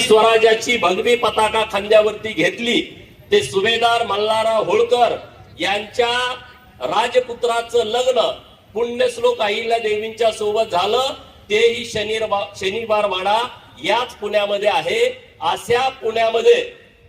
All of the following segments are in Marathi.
स्वराज्याची भगवी पताका खांद्यावरती घेतली. ते सुभेदार मल्हारराव होळकर यांच्या राजपुत्राचं लग्न पुण्यश्लोक अहिल्या देवींच्या सोबत झालं. तेही शनिवार शनिवार वाडा याच पुण्यामध्ये आहे. अशा पुण्यामध्ये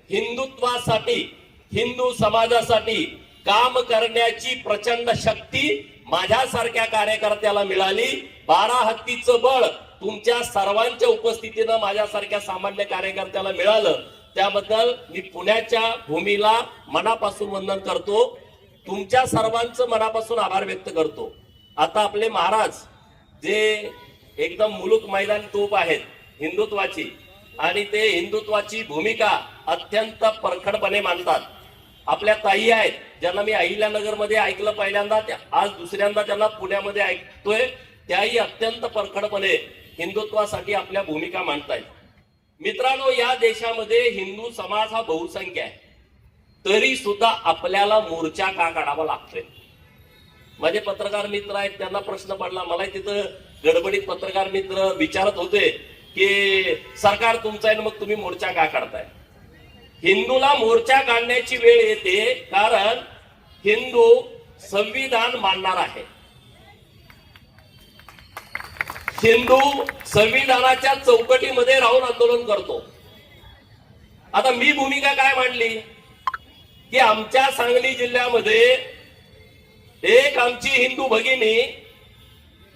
हिंदुत्वासाठी हिंदू समाजासाठी काम करण्याची प्रचंड शक्ती माझ्यासारख्या कार्यकर्त्याला मिळाली. बारा हत्तीचं बळ तुमच्या सर्वांच्या उपस्थितीनं माझ्यासारख्या सामान्य कार्यकर्त्याला मिळालं. त्याबद्दल मी पुण्याच्या भूमीला मनापासून वंदन करतो. तुमच्या सर्वांचं मनापासून आभार व्यक्त करतो. आता आपले महाराज जे एकदम मुलुक मैदानी तोप आहेत हिंदुत्वाची आणि ते हिंदुत्वाची भूमिका अत्यंत परखडपणे मांडतात. आपल्या ताई आहेत ज्यांना मी अहिल्यानगरमध्ये ऐकलं पहिल्यांदा त्या- आज दुसऱ्यांदा त्यांना पुण्यामध्ये ऐकतोय त्याही अत्यंत परखडपणे हिंदुत्वासाठी आपल्या भूमिका मांडतायत. मित्रांनो या देशामध्ये हिंदू समाज हा बहुसंख्य आहे. तरी सुद्धा आपल्याला मोर्चा का काढावा लागतोय? माझे पत्रकार मित्र आहेत त्यांना प्रश्न पडला. मला तिथं गडबडीत पत्रकार मित्र विचारत होते की सरकार तुमचं आहे ना मग तुम्ही मोर्चा का काढताय? हिंदूला मोर्चा काढण्याची वेळ येते कारण हिंदू संविधान मानणार आहे. हिंदू संविधानाच्या चौकटीमध्ये राहून आंदोलन करतो. आता मी भूमिका काय मांडली? की आमच्या सांगली जिल्ह्यामध्ये एक आमची हिंदू भगिनी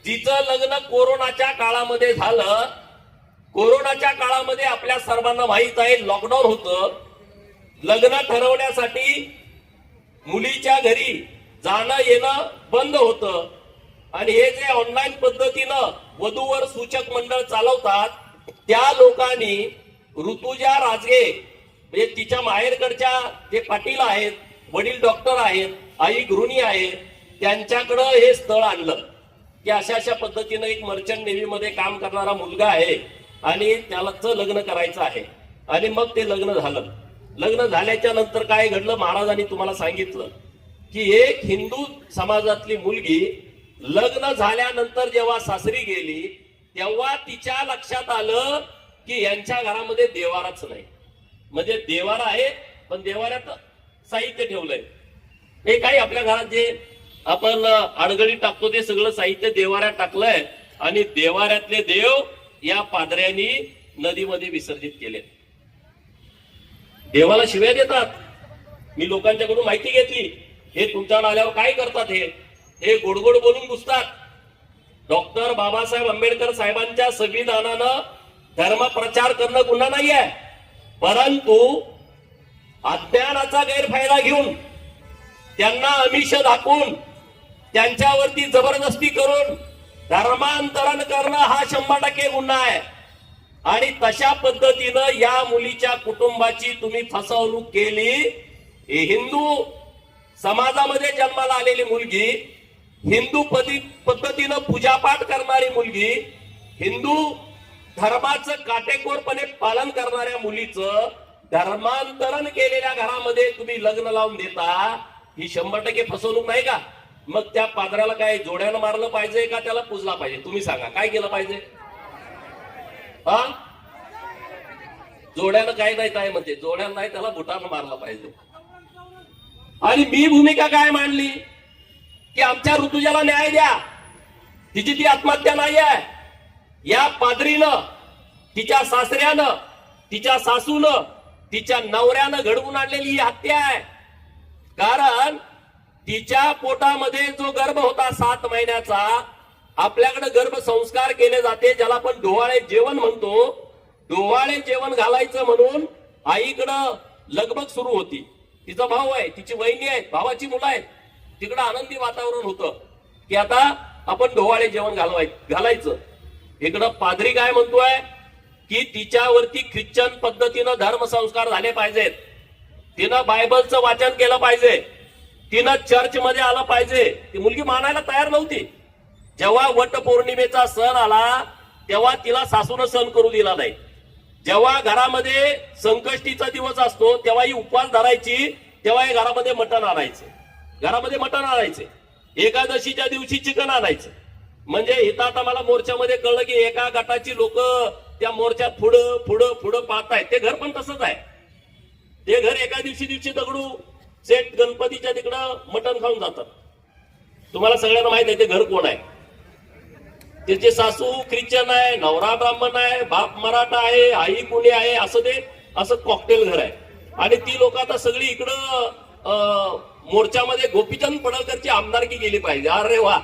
जिचं लग्न कोरोनाच्या काळामध्ये झालं. कोरोनाच्या काळामध्ये आपल्या सर्वांना माहीत आहे लॉकडाऊन होतं. लग्न ठरवण्यासाठी मुलीच्या घरी जाणं येणं बंद होतं. आणि हे जे ऑनलाईन पद्धतीनं वधूवर सूचक मंडळ चालवतात त्या लोकांनी ऋतुजा राजगे म्हणजे तिच्या माहेरकडच्या जे पाटील आहेत वडील डॉक्टर आहेत आई गृहिणी आहे त्यांच्याकडं हे स्थळ आणलं. की अशा अशा पद्धतीनं एक मर्चंट नेव्हीमध्ये काम करणारा मुलगा आहे आणि त्यालाच लग्न करायचं आहे. आणि मग ते लग्न झालं. लग्न झाल्याच्यानंतर काय घडलं? महाराजांनी तुम्हाला सांगितलं की एक हिंदू समाजातली मुलगी लग्न झाल्यानंतर जेव्हा सासरी गेली तेव्हा तिच्या लक्षात आलं की यांच्या घरामध्ये देवाराच नाही. म्हणजे देवारा आहे पण देवाऱ्यात साहित्य ठेवलंय. हे काही आपल्या घरात जे आपण अडगडी टाकतो ते सगळं साहित्य देवाऱ्यात टाकलंय आणि देवाऱ्यातले देव या पादऱ्यांनी नदीमध्ये विसर्जित केले देवाला शिव्या देतात. मी लोकांच्याकडून माहिती घेतली. हे तुमच्याकडे आल्यावर काय करतात हे? हे गोडगोड बोलून घुसतात. डॉक्टर बाबासाहेब आंबेडकर साहेबांच्या संविधानानं धर्म प्रचार करणं गुन्हा नाही आहे परंतु अज्ञानाचा गैरफायदा घेऊन त्यांना अमिष दाखवून त्यांच्यावरती जबरदस्ती करून धर्मांतरण करणं हा शंभर टक्के गुन्हा आहे. आणि तशा पद्धतीनं या मुलीच्या कुटुंबाची तुम्ही फसवणूक केली. हिंदू समाजामध्ये जन्माला आलेली मुलगी हिंदू पद्धतीनं पूजापाठ करणारी मुलगी हिंदू धर्माचं काटेकोरपणे पालन करणाऱ्या मुलीचं धर्मांतरण केलेल्या घरामध्ये तुम्ही लग्न लावून देता ही शंभर टक्के फसवणूक नाही का? मग त्या पादराला काय जोड्यानं मारलं पाहिजे का त्याला पुजला पाहिजे? तुम्ही सांगा काय केलं पाहिजे? हा? जोड्यानं काय नाही काय म्हणते जोड्यानं नाही त्याला बुटानं मारलं पाहिजे. आणि मी भूमिका काय मांडली? की आमच्या ऋतुजाला न्याय द्या. तिची ती आत्महत्या नाही आहे या पादरीनं तिच्या सासऱ्यानं तिच्या सासूनं तिच्या नवऱ्यानं घडवून आणलेली ही हत्या आहे. कारण तिच्या पोटामध्ये जो गर्भ होता सात महिन्याचा आपल्याकडे गर्भ संस्कार केले जाते ज्याला आपण डोहाळे जेवण म्हणतो. डोहाळे जेवण घालायचं म्हणून आईकडं लगबग सुरू होती. तिचा भाऊ आहे तिची वहिनी आहेत भावाची मुलं आहेत. तिकडं आनंदी वातावरण होतं. की आता आपण ढोवाळे जेवण घालवाय घालायचं. इकडं पादरी काय म्हणतोय की तिच्यावरती ख्रिश्चन पद्धतीनं धर्मसंस्कार झाले पाहिजेत. तिनं बायबलचं वाचन केलं पाहिजे. तिनं चर्च मध्ये आलं पाहिजे. ती मुलगी मानायला तयार नव्हती. जेव्हा वट पौर्णिमेचा सण आला तेव्हा तिला सासून सण करू दिला नाही. जेव्हा घरामध्ये संकष्टीचा दिवस असतो तेव्हा ही उपवास धरायची तेव्हा हे घरामध्ये मटण आणायचे. घरामध्ये मटण आणायचे. एकादशीच्या दिवशी चिकन आणायचं. म्हणजे इथं आता मला मोर्चामध्ये कळलं की एका गटाची लोक त्या मोर्चात पुढं पुढं पुढं पाहताय ते घर पण तसंच आहे. ते घर एका दिवशी दिवशी दगडू सेट गणपतीच्या तिकडं मटण खाऊन जातात. तुम्हाला सगळ्यांना माहीत आहे ते घर कोण आहे? त्याचे सासू ख्रिश्चन आहे नवरा ब्राह्मण आहे बाप मराठा आहे आई पुणे आहे असं ते असं कॉकटेल घर आहे. आणि ती लोक आता सगळी इकडं अं, मोर्चामध्ये गोपीचंद पडळकरची आमदारकी गेली पाहिजे. अरे वा.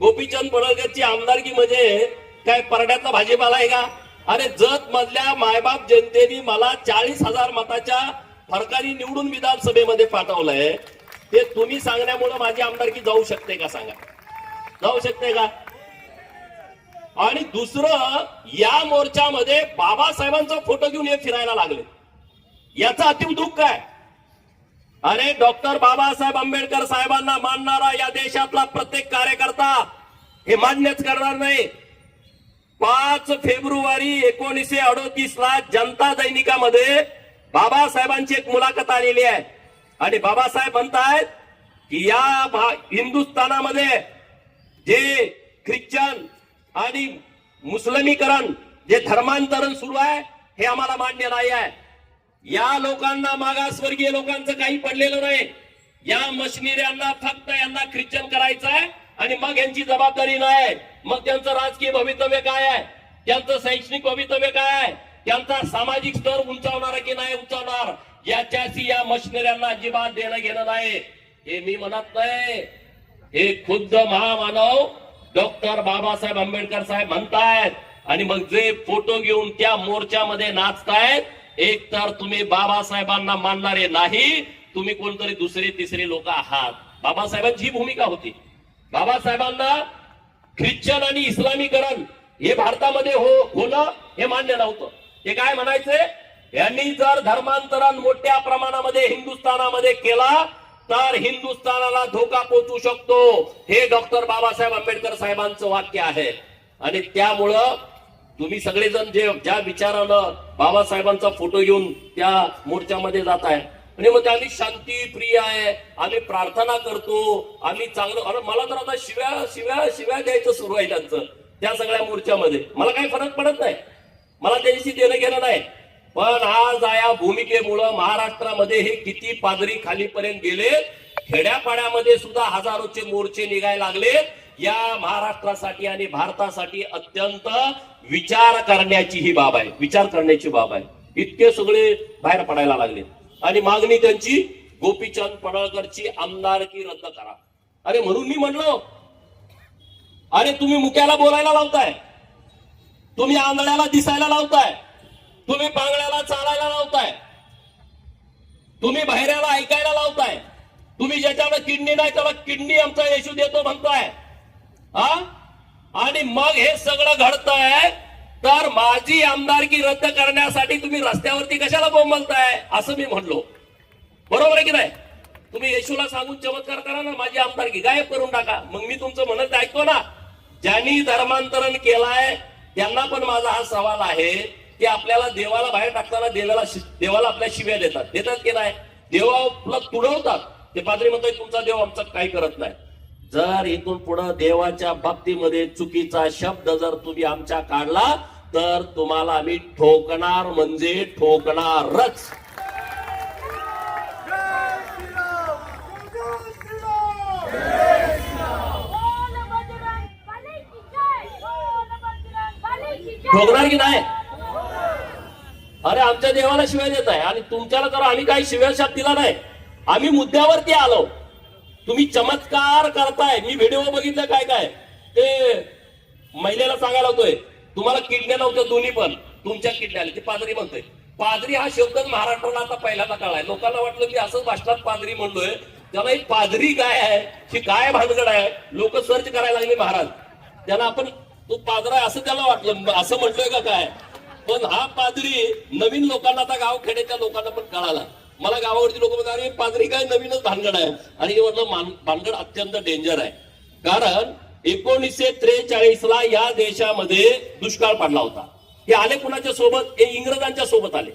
गोपीचंद पडळकरची आमदारकी म्हणजे काय परड्याचा भाजीपाला आहे का? अरे जत मधल्या मायबाप जनतेने मला चाळीस हजार मताच्या फरकाने निवडून विधानसभेमध्ये पाठवलंय. ते तुम्ही सांगण्यामुळे माझी आमदारकी जाऊ शकते का सांगा? जाऊ शकते का? आणि दुसरं या मोर्चामध्ये बाबासाहेबांचा फोटो घेऊन हे फिरायला लागले. याचं अतिव दुःख काय? अरे डॉक्टर बाबासाहेब आंबेडकर साहेबांना मानणारा या देशातला प्रत्येक कार्यकर्ता हे मान्यच करणार नाही. पाच फेब्रुवारी एकोणीसशे अडोतीस ला जनता दैनिकामध्ये बाबासाहेबांची एक मुलाखत आलेली आहे. आणि बाबासाहेब म्हणतायत की या भा- हिंदुस्थानामध्ये जे ख्रिश्चन आणि मुस्लिमीकरण जे धर्मांतरण सुरू आहे हे आम्हाला मान्य नाही आहे. या लोकांना मागासवर्गीय लोकांचं काही पडलेलं नाही. या मशिनऱ्यांना फक्त यांना ख्रिश्चन करायचं आहे आणि मग यांची जबाबदारी नाही मग त्यांचं राजकीय भवितव्य काय आहे? त्यांचं शैक्षणिक भवितव्य काय आहे? त्यांचा सामाजिक स्तर उंचावणार की नाही उंचावणार? याच्याशी या मशिनऱ्यांना अजिबात देणं घेणं नाही. हे मी म्हणत नाही. हे खुद्द महामानव डॉक्टर बाबासाहेब आंबेडकर साहेब म्हणतायत. आणि मग जे फोटो घेऊन त्या मोर्चामध्ये नाचतायत एक तर तुम्ही बाबासाहेबांना मानणारे नाही तुम्ही कोणतरी दुसरे तिसरे लोक आहात. बाबासाहेबांची ही भूमिका होती. बाबासाहेबांना ख्रिश्चन आणि इस्लामीकरण हे भारतामध्ये हो होणं हे मान्य नव्हतं. ते काय म्हणायचे? यांनी जर धर्मांतरण मोठ्या प्रमाणामध्ये हिंदुस्थानामध्ये केला तर हिंदुस्थानाला धोका पोचू शकतो. हे डॉक्टर बाबासाहेब आंबेडकर साहेबांचं वाक्य आहे. आणि त्यामुळं तुम्ही सगळेजण जे ज्या विचारानं बाबासाहेबांचा फोटो घेऊन त्या मोर्चामध्ये जात आहे. आणि मग आम्ही शांती प्रिय आहे. आम्ही प्रार्थना करतो. आम्ही चांगलं अरे मला तर आता शिव्या शिव्या शिव्या द्यायचं सुरू आहे त्यांचं त्या सगळ्या मोर्चामध्ये. मला काही फरक पडत नाही. मला त्यांची देणं घेणं नाही. पण आज या भूमिकेमुळं महाराष्ट्रामध्ये हे किती पादरी खालीपर्यंत गेले खेड्यापाड्यामध्ये सुद्धा हजारोचे मोर्चे निघायला लागले. या महाराष्ट्रासाठी आणि भारतासाठी अत्यंत विचार करण्याची ही बाब आहे. विचार करण्याची बाब आहे. इतके सगळे बाहेर पडायला लागले. आणि मागणी त्यांची गोपीचंद पडळकरची आमदारकी रद्द करा. अरे म्हणून मी म्हणलो अरे तुम्ही मुक्याला बोलायला लावताय. तुम्ही आंधळ्याला दिसायला लावताय. तुम्ही बांगड्याला चालायला लावताय. तुम्ही बहिऱ्याला ऐकायला लावताय. तुम्ही ज्याच्याकडे किडनी नाही त्याला किडनी आमचा येशू देतो म्हणताय. आणि मग हे सगळं घडतंय तर माझी आमदारकी रद्द करण्यासाठी तुम्ही रस्त्यावरती कशाला बोंबलताय असं मी म्हणलो. बरोबर आहे की नाही? तुम्ही येशूला सांगून चमत्कार करा ना माझी आमदारकी. गायब करून टाका. मग मी तुमचं म्हणत ऐकतो ना ज्यांनी धर्मांतरण केलाय त्यांना पण माझा हा सवाल आहे की आपल्याला देवाला बाहेर टाकताना देवाला देवाला आपल्या शिव्या देतात. देतात की नाही? देवाला तुडवतात. ते पादरी म्हणतोय तुमचा देव आमचा काही करत नाही. जर इथून पुढे देवाच्या बाबतीमध्ये चुकीचा शब्द जर तुम्ही आमच्या काढला तर तुम्हाला आम्ही ठोकणार म्हणजे ठोकणारच. ठोकणार की नाही? अरे आमच्या देवाला शिव्या देत आहे. आणि तुमच्याला तर आम्ही काही शिव्या शाप दिला नाही. आम्ही मुद्द्यावरती आलो. तुम्ही चमत्कार करताय. मी व्हिडिओ बघितलं काय काय? ते महिलेला सांगायला होतोय तुम्हाला किडण्या नव्हत्या दोन्ही पण. तुमच्या किडण्या ते पादरी म्हणतोय. पादरी हा शब्द महाराष्ट्राला आता पहिल्यांदा कळाय लोकांना वाटलं की असंच भाषणात पादरी म्हणलोय. त्याला एक पादरी काय आहे ही काय भानगड आहे? लोक सर्च करायला लागले महाराज. त्याला आपण तो पादरा आहे असं त्याला वाटलं. असं म्हणतोय का काय? पण हा पादरी नवीन लोकांना आता गाव खेड्याच्या लोकांना पण कळाला. मला गावावरची लोक म्हणतात अरे पादरी काय नवीनच भानगड आहे. आणि हे भानगड अत्यंत डेंजर आहे. कारण एकोणीसशे त्रेचाळीस ला या देशामध्ये दुष्काळ पडला होता. हे आले कुणाच्या सोबत? हे इंग्रजांच्या सोबत आले.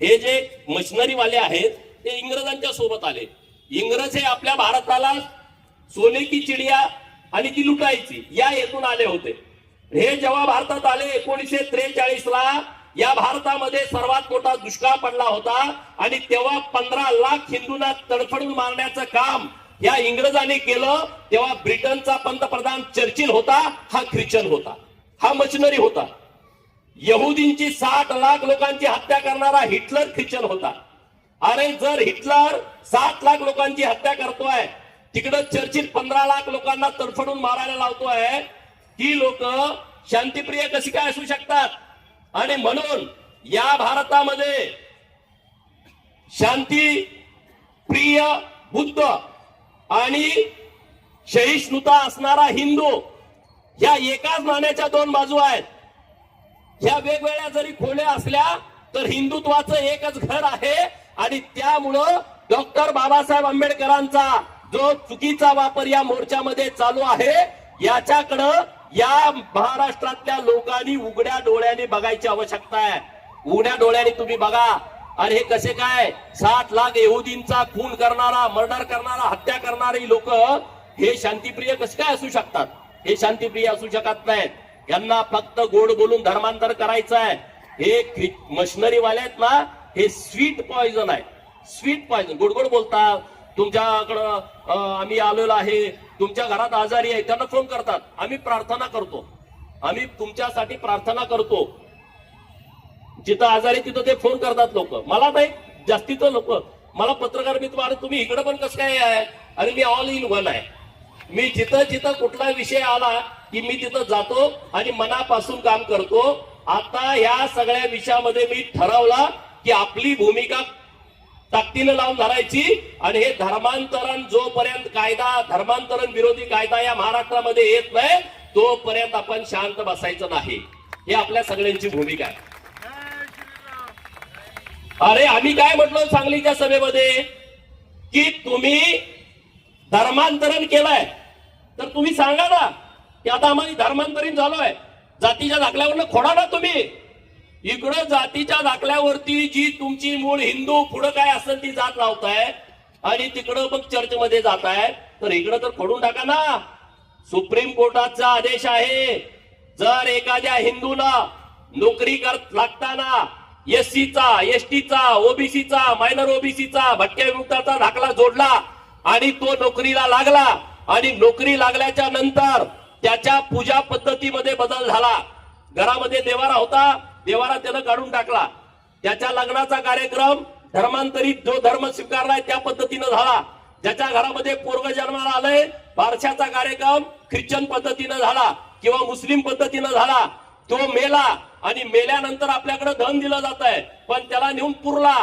हे जे मशिनरीवाले आहेत ते इंग्रजांच्या सोबत आले. इंग्रज हे आपल्या भारताला सोने की चिडिया आणि ती लुटायची या हेतून आले होते. हे जेव्हा भारतात आले एकोणीसशे त्रेचाळीस ला या भारतामध्ये सर्वात मोठा दुष्काळ पडला होता आणि तेव्हा पंधरा लाख हिंदूंना तडफडून मारण्याचं काम या इंग्रजांनी केलं तेव्हा ब्रिटनचा पंतप्रधान चर्चिल होता हा ख्रिश्चन होता हा मशिनरी होता. यहुदींची साठ लाख लोकांची हत्या करणारा हिटलर ख्रिश्चन होता. अरे जर हिटलर सात लाख लोकांची हत्या करतोय तिकडं चर्चिल पंधरा लाख लोकांना तडफडून मारायला लावतोय ती लोक शांतीप्रिय कशी काय असू शकतात? आणि म्हणून या भारतामध्ये शांती प्रिय बुद्ध आणि सहिष्णुता असणारा हिंदू ह्या एकाच नाण्याच्या दोन बाजू आहेत. ह्या वेगवेगळ्या जरी खोल्या असल्या तर हिंदुत्वाचं एकच घर आहे आणि त्यामुळं डॉक्टर बाबासाहेब आंबेडकरांचा जो चुकीचा वापर या मोर्चामध्ये चालू आहे याच्याकडं या महाराष्ट्रातल्या लोकांनी उघड्या डोळ्याने बघायची आवश्यकता आहे. उघड्या डोळ्याने तुम्ही बघा. अरे हे कसे काय? साठ लाख येहुदींचा खून करणारा मर्डर करणारा हत्या करणारी लोक हे शांतीप्रिय कसे काय असू शकतात? हे शांतीप्रिय असू शकत नाहीत. यांना फक्त गोड बोलून धर्मांतर करायचं आहे. हे मशिनरी वाले आहेत ना हे स्वीट पॉइझन आहे. स्वीट पॉइझन गोड गोड बोलतात. तुमच्याकडं आम्ही आलेलो आहे. तुमच्या घरात आजारी आहे त्यांना फोन करतात. आम्ही प्रार्थना करतो. आम्ही तुमच्यासाठी प्रार्थना करतो. जिथं आजारी तिथं ते फोन करतात लोक. मला नाही जास्तीचं लोक. मला पत्रकार मित्र अरे तुम्ही इकडे पण कसं काय आहे? अरे मी ऑल इन वन आहे. मी जिथं जिथं कुठला विषय आला की मी तिथं जातो आणि मनापासून काम करतो. आता या सगळ्या विषयामध्ये मी ठरवला की आपली भूमिका ताकदीनं लावून धरायची. आणि हे धर्मांतरण जोपर्यंत कायदा धर्मांतरण विरोधी कायदा या महाराष्ट्रामध्ये येत नाही तोपर्यंत आपण शांत बसायचं नाही. हे आपल्या सगळ्यांची भूमिका आहे. अरे आम्ही काय म्हटलो सांगलीच्या सभेमध्ये? की तुम्ही धर्मांतरण केलंय. तर तुम्ही सांगा ना की आता आम्हाला धर्मांतरित झालोय. जातीच्या दाखल्यावरनं खोडा ना तुम्ही. इकडं जातीच्या दाखल्यावरती जी तुमची मूळ हिंदू पुढं काय असेल ती जात लावताय आणि तिकडं मग चर्चमध्ये जात आहे तर इकडं तर खोडून टाका ना. सुप्रीम कोर्टाचा आदेश आहे जर एखाद्या हिंदूला नोकरी करत लागताना एससीचा एसटीचा ओबीसीचा मायनर ओबीसीचा भटक्या विमुक्ताचा दाखला जोडला आणि तो नोकरीला लागला आणि नोकरी लागल्याच्या नंतर त्याच्या पूजा पद्धतीमध्ये बदल झाला. घरामध्ये देवारा होता देवाला त्यानं काढून टाकला. त्याच्या लग्नाचा कार्यक्रम धर्मांतरित जो धर्म स्वीकारलाय त्या पद्धतीनं झाला. ज्याच्या घरामध्ये पोरग जन्माला आलंय बारशाचा कार्यक्रम ख्रिश्चन पद्धतीनं झाला किंवा मुस्लिम पद्धतीनं झाला. तो मेला आणि मेल्यानंतर आपल्याकडे धन दिलं जात आहे पण त्याला नेऊन पुरला.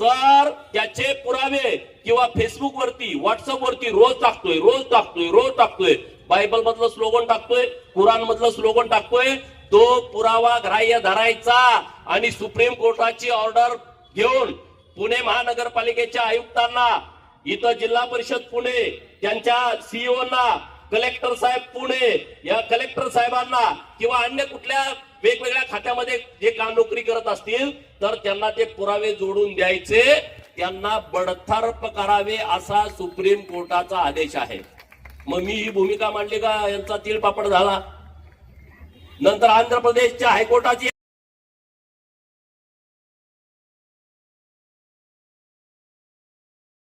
तर त्याचे पुरावे किंवा फेसबुक वरती व्हॉट्सअप वरती रोज टाकतोय रोज टाकतोय रोज टाकतोय. बायबल मधलं स्लोगन टाकतोय कुराण मधलं स्लोगन टाकतोय. तो पुरावा ग्राह्य धरायचा आणि सुप्रीम कोर्टाची ऑर्डर घेऊन पुणे महानगरपालिकेच्या आयुक्तांना इथं जिल्हा परिषद पुणे त्यांच्या सीईओना कलेक्टर साहेब पुणे या कलेक्टर साहेबांना किंवा अन्य कुठल्या वेगवेगळ्या खात्यामध्ये जे काम नोकरी करत असतील तर त्यांना ते पुरावे जोडून द्यायचे. त्यांना बडथार्प करावे असा सुप्रीम कोर्टाचा आदेश आहे. मग मी ही भूमिका मांडली का? यांचा तीळ पापड झाला. नंतर आंध्र प्रदेशच्या हायकोर्टाची